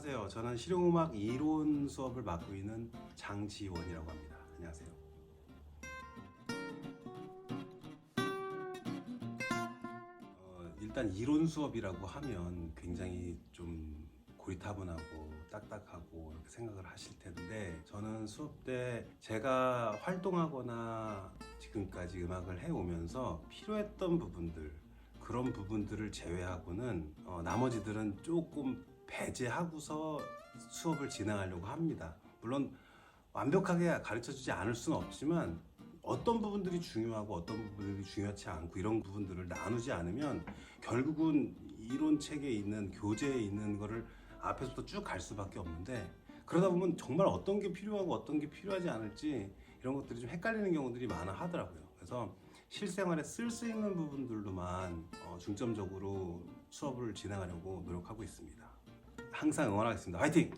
안녕하세요. 저는 실용음악 이론 수업을 맡고 있는 장지원이라고 합니다. 안녕하세요. 어, 일단 이론 수업이라고 하면 굉장히 좀 고리타분하고 딱딱하고 이렇게 생각을 하실 텐데 저는 수업 때 제가 활동하거나 지금까지 음악을 해오면서 필요했던 부분들 그런 부분들을 제외하고는 어, 나머지들은 조금 배제하고서 수업을 진행하려고 합니다. 물론 완벽하게 가르쳐 주지 않을 수는 없지만 어떤 부분들이 중요하고 어떤 부분들이 중요하지 않고 이런 부분들을 나누지 않으면 결국은 이론 책에 있는 교재에 있는 거를 앞에서부터 쭉 갈 수밖에 없는데 그러다 보면 정말 어떤 게 필요하고 어떤 게 필요하지 않을지 이런 것들이 좀 헷갈리는 경우들이 많아 하더라고요. 그래서 실생활에 쓸 수 있는 부분들로만 어, 중점적으로 수업을 진행하려고 노력하고 있습니다. 항상 응원하겠습니다. 화이팅!